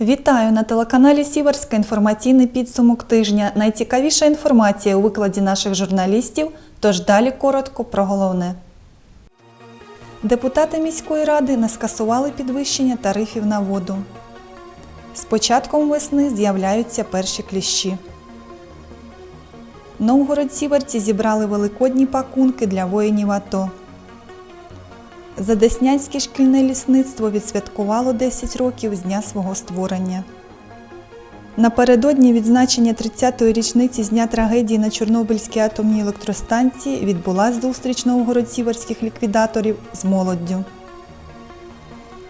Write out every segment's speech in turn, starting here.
Вітаю на телеканалі Сіверська. Інформаційний підсумок тижня. Найцікавіша інформація у викладі наших журналістів. Тож далі коротко про головне. Депутати міської ради не скасували підвищення тарифів на воду. З початком весни з'являються перші кліщі. Новгород-Сіверці зібрали великодні пакунки для воїнів АТО. Задеснянське шкільне лісництво відсвяткувало 10 років з дня свого створення. Напередодні відзначення 30-ї річниці з дня трагедії на Чорнобильській атомній електростанції відбулася зустріч новгород-сіверських ліквідаторів з молоддю.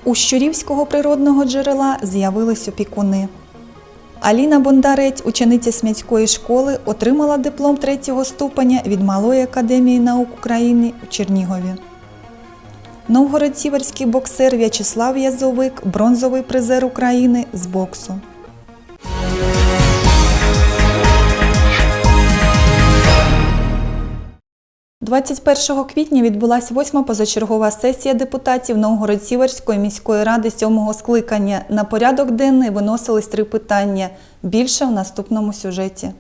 У Щурівського природного джерела з'явились опікуни. Аліна Бондарець, учениця Смятської школи, отримала диплом третього ступеня від Малої академії наук України у Чернігові. Новгород-Сіверський боксер В'ячеслав Язовик, бронзовий призер України з боксу. – 21 квітня відбулася восьма позачергова сесія депутатів Новгород-Сіверської міської ради сьомого скликання. На порядок денний виносились три питання. Більше в наступному сюжеті.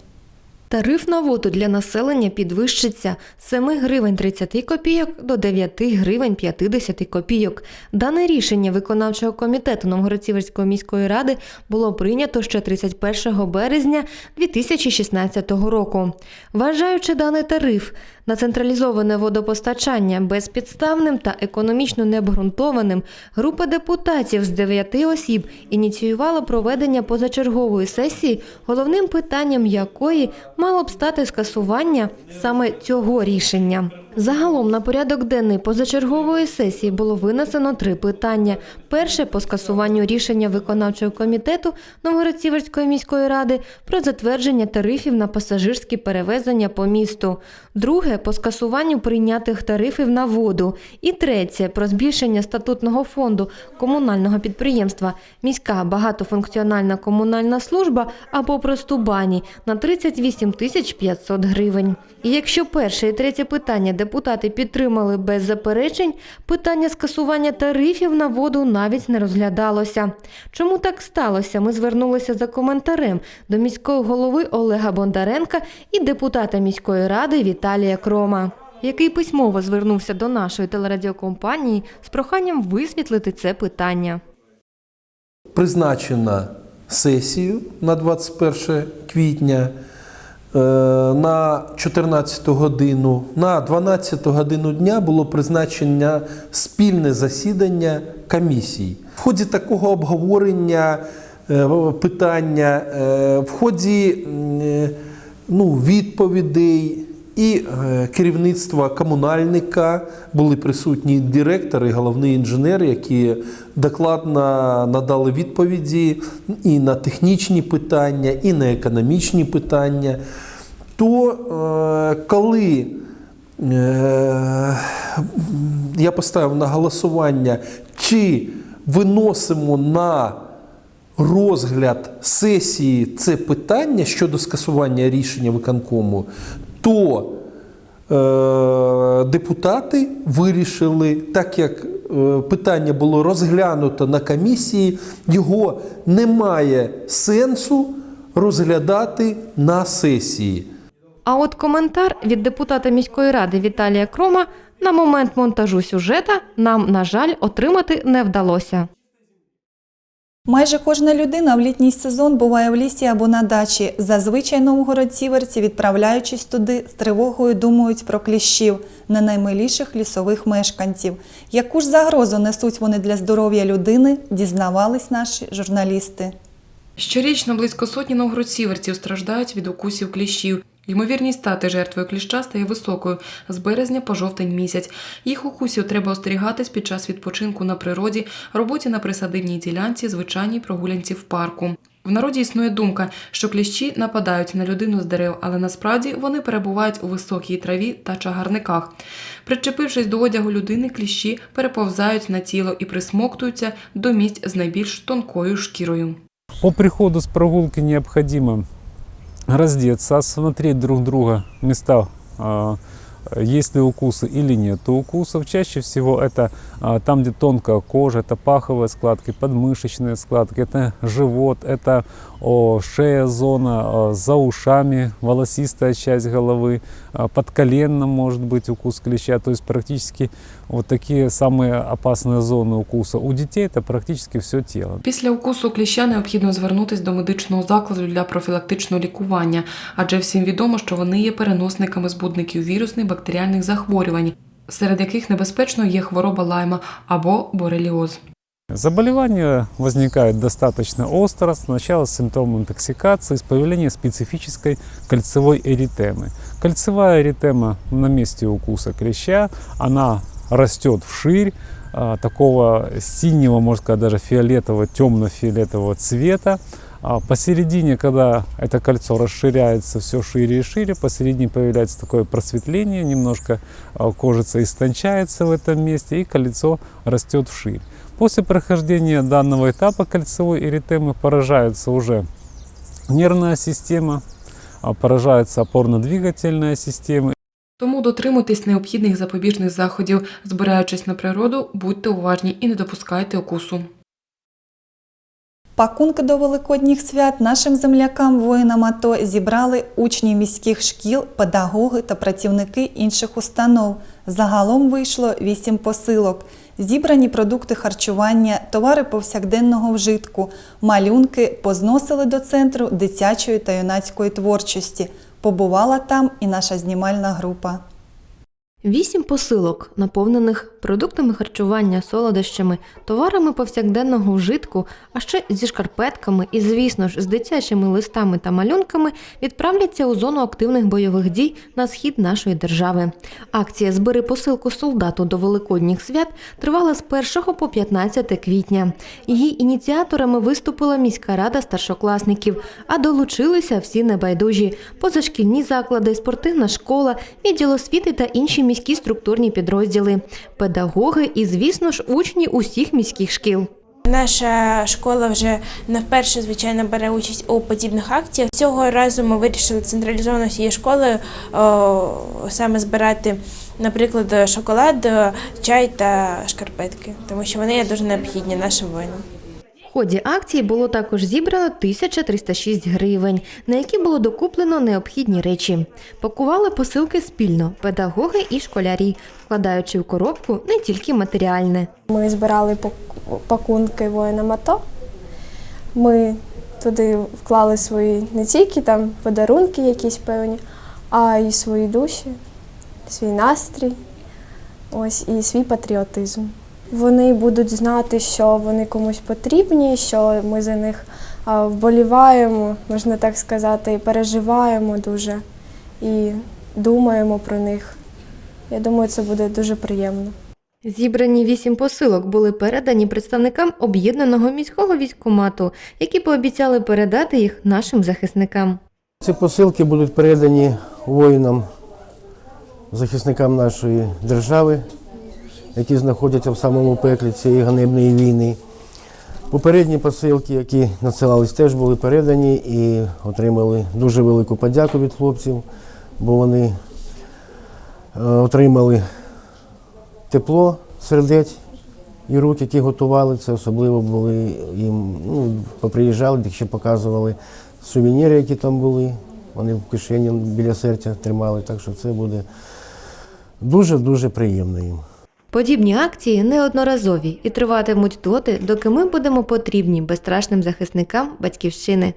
Тариф на воду для населення підвищиться з 7 гривень 30 копійок до 9 гривень 50 копійок. Дане рішення виконавчого комітету Новгород-Сіверської міської ради було прийнято ще 31 березня 2016 року. Вважаючи даний тариф на централізоване водопостачання безпідставним та економічно необґрунтованим, група депутатів з 9 осіб ініціювала проведення позачергової сесії, головним питанням якої мало б стати скасування саме цього рішення. Загалом на порядок денний позачергової сесії було винесено три питання. Перше по скасуванню рішення виконавчого комітету Новгород-Сіверської міської ради про затвердження тарифів на пасажирські перевезення по місту. Друге по скасуванню прийнятих тарифів на воду. І третє про збільшення статутного фонду комунального підприємства міська багатофункціональна комунальна служба або просто бані на 38 тисяч 500 гривень. І якщо перше і третє питання депутати підтримали без заперечень, питання скасування тарифів на воду навіть не розглядалося. Чому так сталося? Ми звернулися за коментарем до міського голови Олега Бондаренка і депутата міської ради Віталія Крома. Який письмово звернувся до нашої телерадіокомпанії з проханням висвітлити це питання. призначена сесію на 21 квітня на 14 годину. На 12 годину дня було призначення спільне засідання комісій. В ході такого обговорення е, питання, е, в ході е, ну, відповідей і е, керівництва комунальника були присутні директор і головний інженер, які докладно надали відповіді і на технічні питання, і на економічні питання. То е, коли е, я поставив на голосування, чи виносимо на розгляд сесії це питання щодо скасування рішення виконкому, то е, депутати вирішили, так як е, питання було розглянуто на комісії, його немає сенсу розглядати на сесії. А от коментар від депутата міської ради Віталія Крома на момент монтажу сюжета нам, на жаль, отримати не вдалося. Майже кожна людина в літній сезон буває в лісі або на дачі. Зазвичай новгород-сіверці, відправляючись туди, з тривогою думають про кліщів, не наймиліших лісових мешканців. Яку ж загрозу несуть вони для здоров'я людини, дізнавались наші журналісти. Щорічно близько сотні новгородсіверців страждають від укусів кліщів. Ймовірність стати жертвою кліща стає високою з березня по жовтень місяць. Їх укусів треба остерігатись під час відпочинку на природі, роботі на присадибній ділянці, звичайній прогулянці в парку. В народі існує думка, що кліщі нападають на людину з дерев, але насправді вони перебувають у високій траві та чагарниках. Причепившись до одягу людини, кліщі переповзають на тіло і присмоктуються до місць з найбільш тонкою шкірою. По приходу с прогулки необходимо раздеться, осмотреть друг друга, места э, э, есть ли укусы или нет укусов. Чаще всего это а, там, где тонкая кожа, это паховые складки, подмышечные складки, это живот, это о, шея зона, а, за ушами, волосистая часть головы, а, под коленом может быть укус клеща. То есть практически вот такие самые опасные зоны укуса. У детей это практически все тело. Після укусу кліща необхідно звернутися до медичного закладу для профілактичного лікування, адже всім відомо, що вони є переносниками збудників вірусних бактеріальних захворювань, серед яких небезпечно є хвороба лайма або бореліоз. Заболевание возникает достаточно остро, сначала с симптомом интоксикации, с появлением специфической кольцевой эритемы. Кольцевая эритема на месте укуса клеща, она растет вширь, а, такого синего, можно сказать, даже фиолетового, темно-фиолетового цвета. А посередине, когда это кольцо расширяется все шире и шире, посередине появляется такое просветление, немножко а, кожица истончается в этом месте, и кольцо растет вширь. После прохождения данного этапа кольцевой эритемы поражается уже нервная система, а, поражается опорно-двигательная система Тому дотримуйтесь необхідних запобіжних заходів, збираючись на природу, будьте уважні і не допускайте укусу. Пакунки до великодніх свят нашим землякам воїнам АТО зібрали учні міських шкіл, педагоги та працівники інших установ. Загалом вийшло вісім посилок. Зібрані продукти харчування, товари повсякденного вжитку, малюнки позносили до центру дитячої та юнацької творчості. Побувала там і наша знімальна група. Вісім посилок, наповнених продуктами харчування, солодощами, товарами повсякденного вжитку, а ще зі шкарпетками і, звісно ж, з дитячими листами та малюнками відправляться у зону активних бойових дій на схід нашої держави. Акція Збери посилку солдату до великодніх свят тривала з 1 по 15 квітня. Її ініціаторами виступила міська рада старшокласників, а долучилися всі небайдужі позашкільні заклади, спортивна школа, відділ освіти та інші міські структурні підрозділи, педагоги і, звісно ж, учні усіх міських шкіл. Наша школа вже не вперше, звичайно, бере участь у подібних акціях. Цього разу ми вирішили централізовано всією школою саме збирати, наприклад, шоколад, чай та шкарпетки, тому що вони є дуже необхідні нашим воїнам. В ході акції було також зібрано 1306 гривень, на які було докуплено необхідні речі. Пакували посилки спільно педагоги і школярі, вкладаючи в коробку не тільки матеріальне. Ми збирали пак- пакунки воїнам АТО. Ми туди вклали свої не тільки там подарунки якісь певні, а й свої душі, свій настрій, ось і свій патріотизм. Вони будуть знати, що вони комусь потрібні, що ми за них вболіваємо, можна так сказати, і переживаємо дуже і думаємо про них. Я думаю, це буде дуже приємно. Зібрані вісім посилок були передані представникам об'єднаного міського військкомату, які пообіцяли передати їх нашим захисникам. Ці посилки будуть передані воїнам, захисникам нашої держави, які знаходяться в самому пеклі цієї ганебної війни. Попередні посилки, які надсилались, теж були передані і отримали дуже велику подяку від хлопців, бо вони е, отримали тепло сердець і рук, які готували це. Особливо були їм, ну, поприїжджали, ще показували сувеніри, які там були. Вони в кишені біля серця тримали, так що це буде дуже-дуже приємно їм. Подібні акції неодноразові і триватимуть доти, доки ми будемо потрібні безстрашним захисникам батьківщини.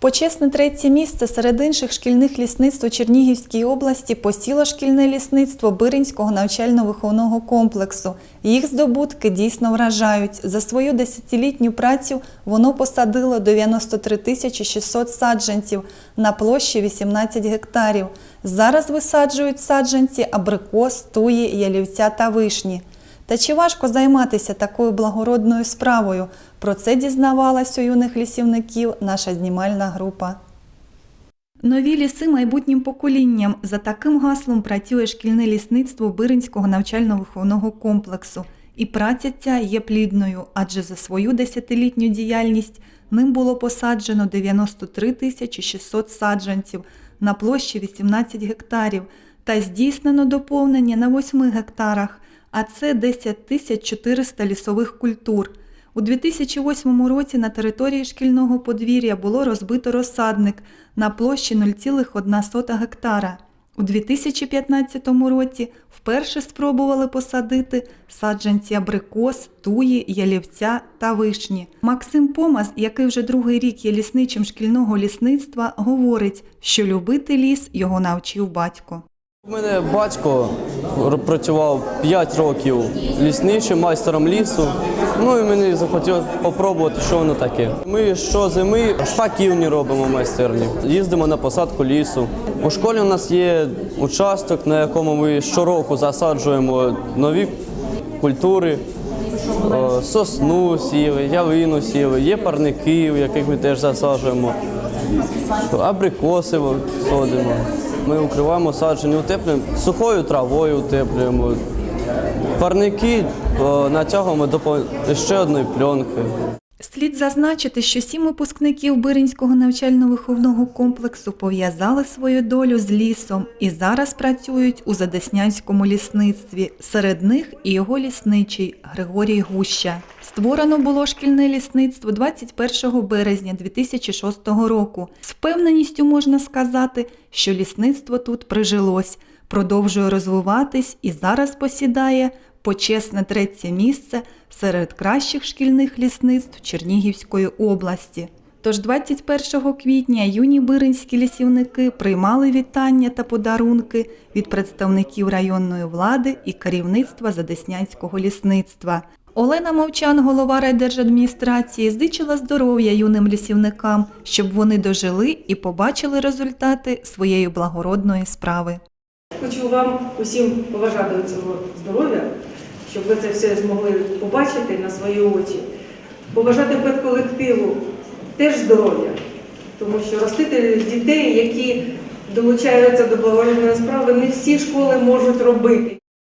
Почесне третє місце серед інших шкільних лісництв у Чернігівській області посіло шкільне лісництво Биринського навчально-виховного комплексу. Їх здобутки дійсно вражають. За свою десятилітню працю воно посадило 93 тисячі 600 саджанців на площі 18 гектарів. Зараз висаджують саджанці абрикос, туї, ялівця та вишні. Та чи важко займатися такою благородною справою? Про це дізнавалась у юних лісівників наша знімальна група. Нові ліси майбутнім поколінням. За таким гаслом працює шкільне лісництво Биринського навчально-виховного комплексу. І праця ця є плідною, адже за свою десятилітню діяльність ним було посаджено 93 тисячі 600 саджанців на площі 18 гектарів. та здійснено доповнення на 8 гектарах, а це 10 тисяч 400 лісових культур. У 2008 році на території шкільного подвір'я було розбито розсадник на площі 0,1 гектара. У 2015 році вперше спробували посадити саджанці абрикос, туї, ялівця та вишні. Максим Помас, який вже другий рік є лісничим шкільного лісництва, говорить, що любити ліс його навчив батько. У мене батько працював 5 років лісничим, майстером лісу. Ну і мені захотілося спробувати, що воно таке. Ми щозими шпаківні робимо майстерні. Їздимо на посадку лісу. У школі у нас є участок, на якому ми щороку засаджуємо нові культури. Сосну сіли, ялину сіли, є парники, яких ми теж засаджуємо. Абрикоси садимо. Ми укриваємо саджені, утеплюємо сухою травою утеплюємо. Парники натягуємо до ще одної пленки. Слід зазначити, що сім випускників Биринського навчально-виховного комплексу пов'язали свою долю з лісом і зараз працюють у Задеснянському лісництві. Серед них і його лісничий Григорій Гуща. Створено було шкільне лісництво 21 березня 2006 року. З впевненістю можна сказати, що лісництво тут прижилось, продовжує розвиватись і зараз посідає почесне третє місце серед кращих шкільних лісництв Чернігівської області. Тож 21 квітня юні биринські лісівники приймали вітання та подарунки від представників районної влади і керівництва Задеснянського лісництва. Олена Мовчан, голова райдержадміністрації, здичила здоров'я юним лісівникам, щоб вони дожили і побачили результати своєї благородної справи. Хочу вам усім поважати цього здоров'я, щоб ви це все змогли побачити на свої очі. Побажати педколективу теж здоров'я, тому що ростити дітей, які долучаються до благовольної справи, не всі школи можуть робити.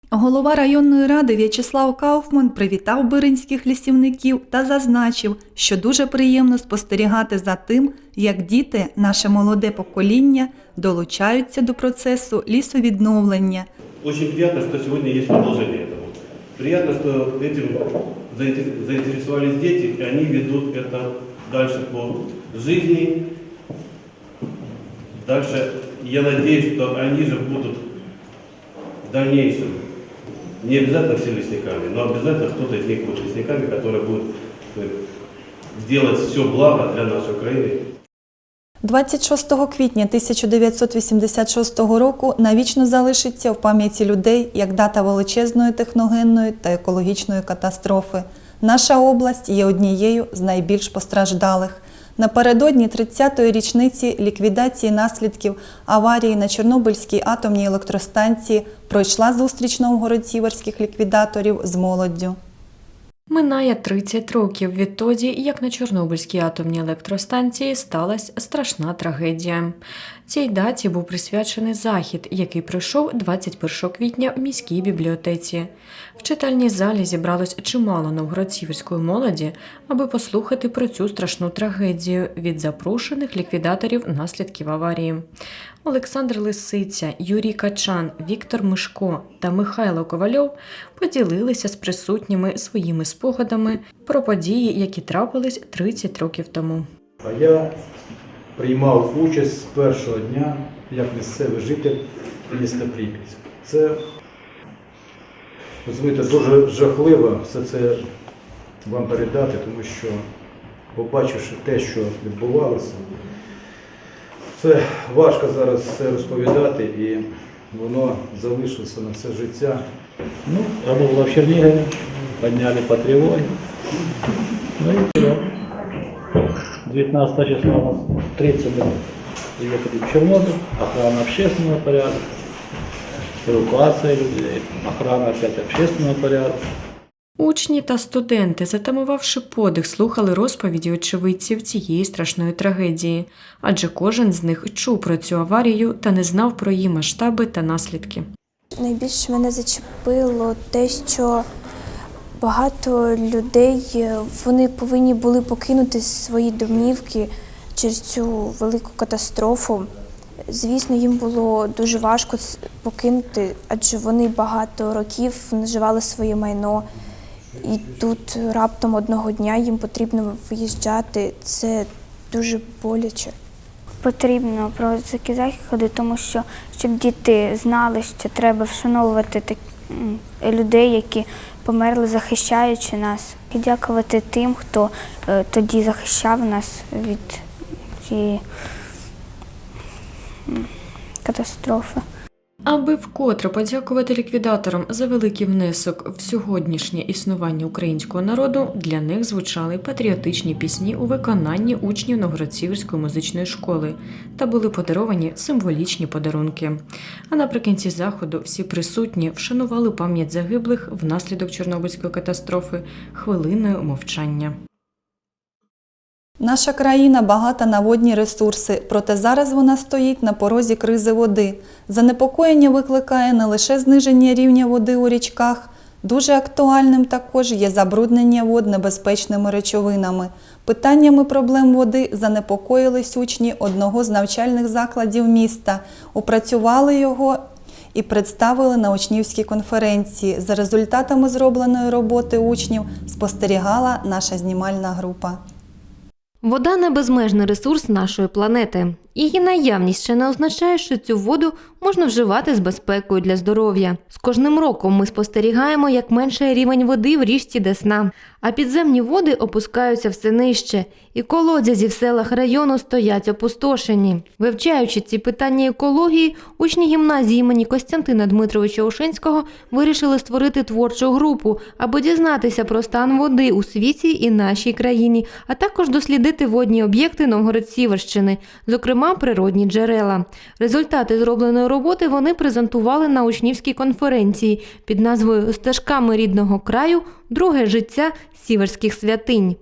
Голова районної ради В'ячеслав Кауфман привітав биринських лісівників та зазначив, що дуже приємно спостерігати за тим, як діти, наше молоде покоління, долучаються до процесу лісовідновлення. Очень приятно, что сегодня есть продолжение этому. Приятно, что этим заинте- заинтересовались дети, и они ведут это дальше по жизни. Дальше я надеюсь, что они же будут в дальнейшем, не обязательно все лесниками, но обязательно кто-то из них будет лесниками, которые будут э, делать все благо для нашей Украины. 26 квітня 1986 року навічно залишиться в пам'яті людей як дата величезної техногенної та екологічної катастрофи. Наша область є однією з найбільш постраждалих. Напередодні 30-ї річниці ліквідації наслідків аварії на Чорнобильській атомній електростанції пройшла зустріч новгород-сіверських ліквідаторів з молоддю. Минає 30 років відтоді, як на Чорнобильській атомній електростанції сталася страшна трагедія. Цій даті був присвячений захід, який пройшов 21 квітня в міській бібліотеці. В читальній залі зібралось чимало новгород-сіверської молоді, аби послухати про цю страшну трагедію від запрошених ліквідаторів наслідків аварії. Олександр Лисиця, Юрій Качан, Віктор Мишко та Михайло Ковальов поділилися з присутніми своїми спогадами про події, які трапились 30 років тому. А я приймав участь з першого дня як місцевий житель міста Прип'ять. Це, розумієте, дуже жахливо все це вам передати, тому що, побачивши те, що відбувалося, це важко зараз все розповідати і воно залишилося на все життя. Ну, работала в Чернигове, подняли по тревоге. Ну и все. 19 числа у нас 30 минут. Приехали в Чернобыль, охрана общественного порядка, эвакуация людей, охрана опять общественного порядка. Учні та студенти, затамувавши подих, слухали розповіді очевидців цієї страшної трагедії, адже кожен з них чув про цю аварію та не знав про її масштаби та наслідки. Найбільше мене зачепило те, що багато людей е, вони повинні були покинути свої домівки через цю велику катастрофу. Звісно, їм було дуже важко покинути, адже вони багато років наживали своє майно. І тут раптом одного дня їм потрібно виїжджати. Це дуже боляче. Потрібно проводити такі заходи, тому що щоб діти знали, що треба вшановувати людей, які померли, захищаючи нас, і дякувати тим, хто е, тоді захищав нас від цієї катастрофи. Аби вкотре подякувати ліквідаторам за великий внесок в сьогоднішнє існування українського народу, для них звучали патріотичні пісні у виконанні учнів Новгород-Сіверської музичної школи та були подаровані символічні подарунки. А наприкінці заходу всі присутні вшанували пам'ять загиблих внаслідок Чорнобильської катастрофи хвилиною мовчання. Наша країна багата на водні ресурси, проте зараз вона стоїть на порозі кризи води. Занепокоєння викликає не лише зниження рівня води у річках, дуже актуальним також є забруднення вод небезпечними речовинами. Питаннями проблем води занепокоїлись учні одного з навчальних закладів міста, опрацювали його і представили на учнівській конференції. За результатами зробленої роботи учнів спостерігала наша знімальна група. Вода не безмежний ресурс нашої планети. Її наявність ще не означає, що цю воду можна вживати з безпекою для здоров'я. З кожним роком ми спостерігаємо, як меншає рівень води в річці Десна, а підземні води опускаються все нижче, і колодязі в селах району стоять опустошені. Вивчаючи ці питання екології, учні гімназії імені Костянтина Дмитровича Ошинського вирішили створити творчу групу, аби дізнатися про стан води у світі і нашій країні, а також дослідити водні об'єкти Новгород-Сіверщини, зокрема природні джерела. Результати зробленої роботи вони презентували на учнівській конференції під назвою Стежками рідного краю Друге життя сіверських святинь.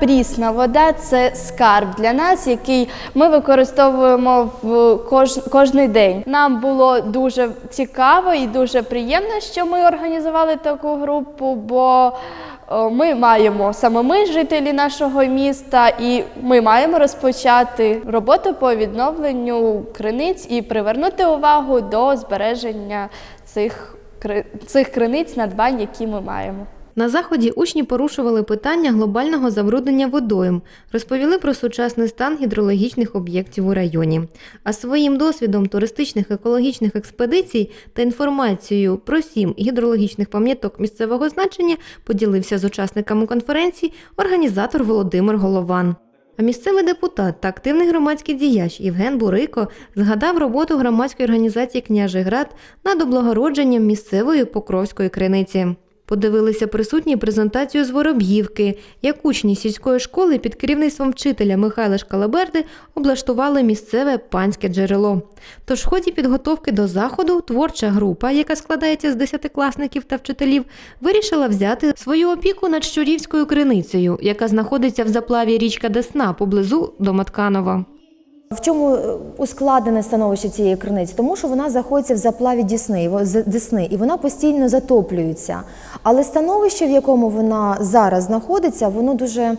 Прісна вода це скарб для нас, який ми використовуємо в кож, кожний день. Нам було дуже цікаво і дуже приємно, що ми організували таку групу, бо ми маємо саме ми, жителі нашого міста, і ми маємо розпочати роботу по відновленню криниць і привернути увагу до збереження цих, цих криниць надбань, які ми маємо. На заході учні порушували питання глобального забруднення водойм, розповіли про сучасний стан гідрологічних об'єктів у районі. А своїм досвідом туристичних екологічних експедицій та інформацією про сім гідрологічних пам'яток місцевого значення поділився з учасниками конференції організатор Володимир Голован. А місцевий депутат та активний громадський діяч Євген Бурико згадав роботу громадської організації Княжий Град над облагородженням місцевої Покровської криниці. Подивилися присутні презентацію з Вороб'ївки, як учні сільської школи під керівництвом вчителя Михайла Шкалаберди облаштували місцеве панське джерело. Тож в ході підготовки до заходу творча група, яка складається з десятикласників та вчителів, вирішила взяти свою опіку над Щурівською криницею, яка знаходиться в заплаві річка Десна поблизу до Матканова. В чому е, ускладнене становище цієї криниці? Тому що вона знаходиться в заплаві Дісни, і вона постійно затоплюється. Але становище, в якому вона зараз знаходиться, воно дуже е,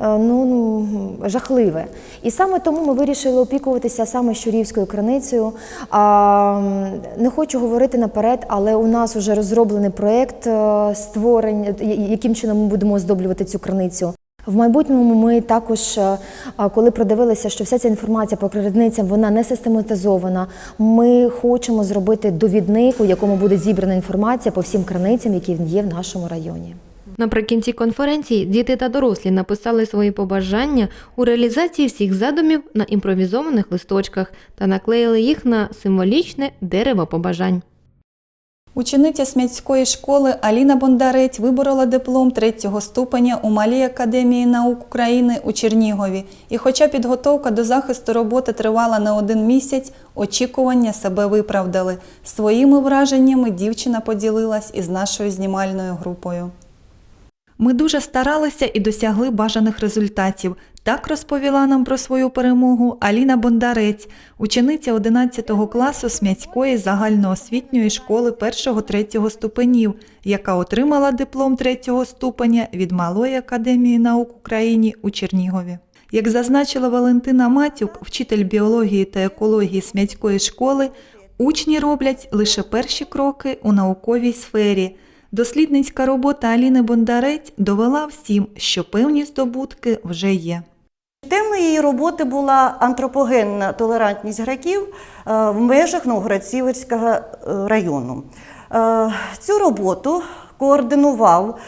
ну, ну, жахливе. І саме тому ми вирішили опікуватися саме Щурівською криницею. Не хочу говорити наперед, але у нас вже розроблений проєкт е, створення, яким чином ми будемо оздоблювати цю криницю. В майбутньому ми також, е, коли продивилися, що вся ця інформація по криницям вона не систематизована, ми хочемо зробити довідник, у якому буде зібрана інформація по всім криницям, які є в нашому районі. Наприкінці конференції діти та дорослі написали свої побажання у реалізації всіх задумів на імпровізованих листочках та наклеїли їх на символічне дерево побажань. Учениця Сміцької школи Аліна Бондарець виборола диплом третього ступеня у Малій академії наук України у Чернігові. І хоча підготовка до захисту роботи тривала не один місяць, очікування себе виправдали. Своїми враженнями дівчина поділилась із нашою знімальною групою. Ми дуже старалися і досягли бажаних результатів. Так розповіла нам про свою перемогу Аліна Бондарець, учениця 11 класу Смяцької загальноосвітньої школи 1-3 ступенів, яка отримала диплом 3 ступеня від Малої академії наук України у Чернігові. Як зазначила Валентина Матюк, вчитель біології та екології Смятської школи, учні роблять лише перші кроки у науковій сфері. Дослідницька робота Аліни Бондарець довела всім, що певні здобутки вже є. Темою її роботи була антропогенна толерантність граків е, в межах Новгород-Сіверського е, району. Е, Цю роботу координував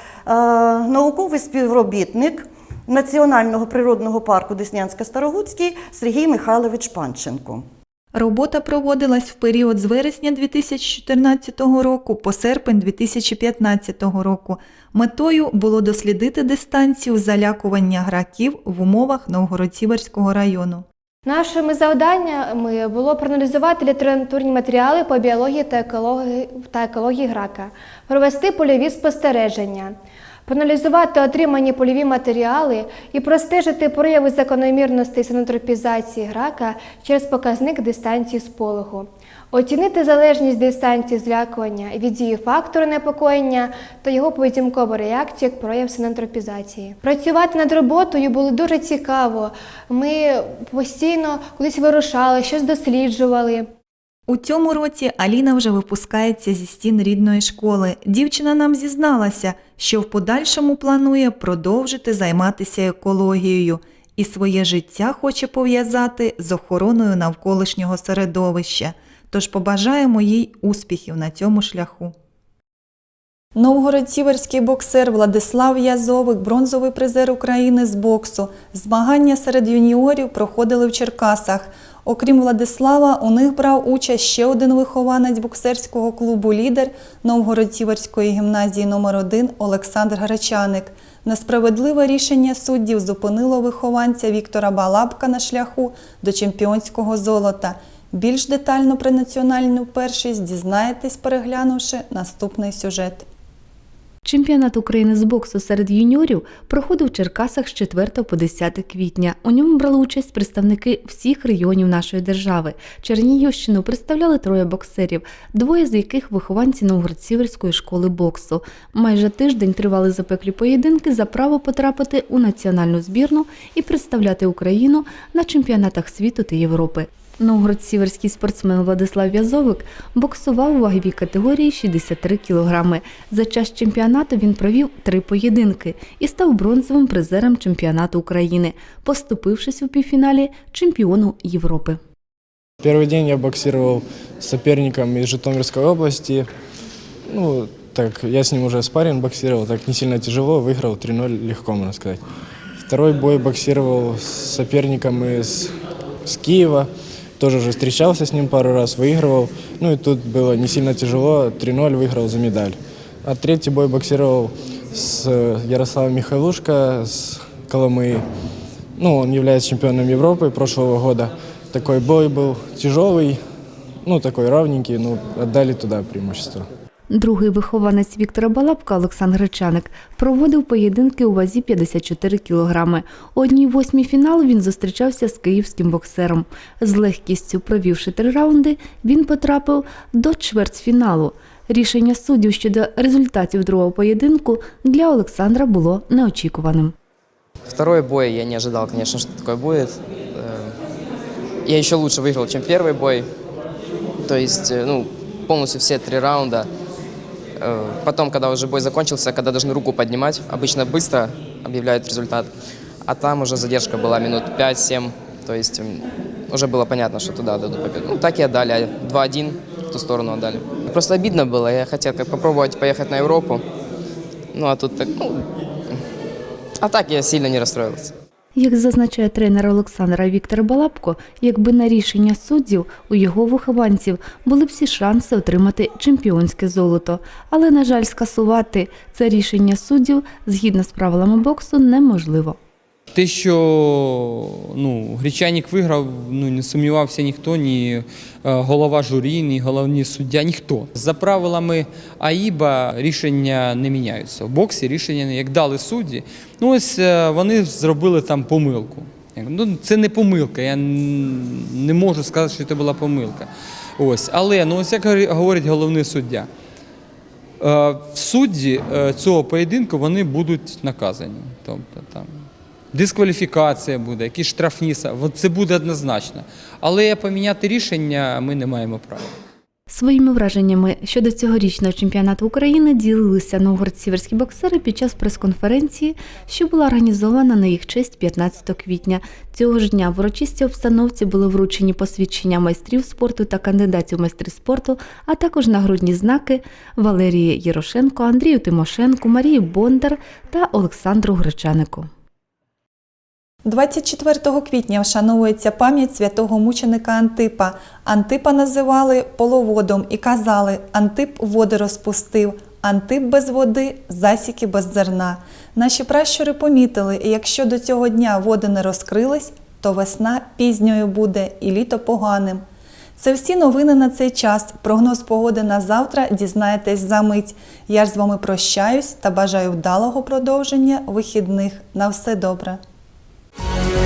науковий співробітник Національного природного парку Деснянсько-Старогуцький Сергій Михайлович Панченко. Робота проводилась в період з вересня 2014 року по серпень 2015 року. Метою було дослідити дистанцію залякування граків в умовах Новгород-Сіверського району. Нашими завданнями було проаналізувати літературні матеріали по біології та екології, та екології грака, провести польові спостереження, проаналізувати отримані польові матеріали і простежити прояви закономірностей синотропізації грака через показник дистанції сполоху, оцінити залежність дистанції злякування від дії фактору непокоєння та його поведінкову реакцію як прояв синантропізації. Працювати над роботою було дуже цікаво. Ми постійно кудись вирушали, щось досліджували. У цьому році Аліна вже випускається зі стін рідної школи. Дівчина нам зізналася, що в подальшому планує продовжити займатися екологією і своє життя хоче пов'язати з охороною навколишнього середовища. Тож побажаємо їй успіхів на цьому шляху. Новгород-Сіверський боксер Владислав Язовик, бронзовий призер України з боксу. Змагання серед юніорів проходили в Черкасах. Окрім Владислава, у них брав участь ще один вихованець боксерського клубу Лідер Новгород-Сіверської гімназії номер 1 Олександр Гречаник. Несправедливе рішення суддів зупинило вихованця Віктора Балабка на шляху до чемпіонського золота. Більш детально про національну першість дізнаєтесь, переглянувши наступний сюжет. Чемпіонат України з боксу серед юніорів проходив в Черкасах з 4 по 10 квітня. У ньому брали участь представники всіх регіонів нашої держави. Чернігівщину представляли троє боксерів, двоє з яких вихованці Новгород-Сіверської школи боксу. Майже тиждень тривали запеклі поєдинки за право потрапити у національну збірну і представляти Україну на чемпіонатах світу та Європи. Новгород-Сіверський спортсмен Владислав В'язовик боксував у ваговій категорії 63 кілограми. За час чемпіонату він провів три поєдинки і став бронзовим призером чемпіонату України, поступившись у півфіналі чемпіону Європи. Первый день я боксировал с соперником из Житомирской области. Ну, так, я с ним уже спарринг боксировал, так не сильно тяжело, выиграл 3-0 легко, можно сказать. Второй бой боксировал с соперником из, с Киева Тоже уже встречался с ним пару раз, выигрывал. Ну и тут было не сильно тяжело, 3-0 выиграл за медаль. А третий бой боксировал с э, Ярославом Михайлушко, с Коломыи. Ну, он является чемпионом Европы прошлого года. Такой бой был тяжелый, ну, такой равненький, но отдали туда преимущество. Другий вихованець Віктора Балабка Олександр Гречаник проводив поєдинки у вазі 54 кілограми. У одній восьмій фіналу він зустрічався з київським боксером. З легкістю провівши три раунди, він потрапив до чвертьфіналу. Рішення суддів щодо результатів другого поєдинку для Олександра було неочікуваним. Второй бой я не ожидал, конечно, что такое будет. Э, Я еще лучше выиграл, чем первый бой. То есть, э, ну, полностью все три раунда. Э, Потом, когда уже бой закончился, когда должны руку поднимать, обычно быстро объявляют результат. А там уже задержка была минут 5-7. То есть уже было понятно, что туда дадут победу. Ну, так и отдали. 2-1 в ту сторону отдали. Просто обидно было. Я хотел как попробовать поехать на Европу. Ну, а тут так, ну... А так я сильно не расстроился. Як зазначає тренер Олександра Віктор Балабко, якби на рішення суддів у його вихованців були всі шанси отримати чемпіонське золото. Але, на жаль, скасувати це рішення суддів згідно з правилами боксу неможливо. Те, що ну, Гречанік виграв, ну не сумнівався ніхто, ні е, голова журі, ні головний суддя, ніхто. За правилами АІБа рішення не міняються. В боксі рішення як дали судді. Ну ось е, вони зробили там помилку. Ну, це не помилка, я не можу сказати, що це була помилка. Ось, але ну ось як говорить головний суддя. Е, Судді е, цього поєдинку вони будуть наказані. Тобто там дискваліфікація буде, якісь штрафні, це буде однозначно. Але поміняти рішення ми не маємо права. Своїми враженнями щодо цьогорічного чемпіонату України ділилися новгород-сіверські боксери під час прес-конференції, що була організована на їх честь 15 квітня. Цього ж дня в урочистій обстановці були вручені посвідчення майстрів спорту та кандидатів в майстри спорту, а також нагрудні знаки Валерії Єрошенко, Андрію Тимошенку, Марії Бондар та Олександру Гречанику. 24 квітня вшановується пам'ять святого мученика Антипа. Антипа називали половодом і казали Антип води розпустив, Антип без води, засіки без зерна. Наші пращури помітили, якщо до цього дня води не розкрились, то весна пізньою буде і літо поганим. Це всі новини на цей час. Прогноз погоди на завтра дізнаєтесь за мить. Я ж з вами прощаюсь та бажаю вдалого продовження вихідних. На все добре. Bye.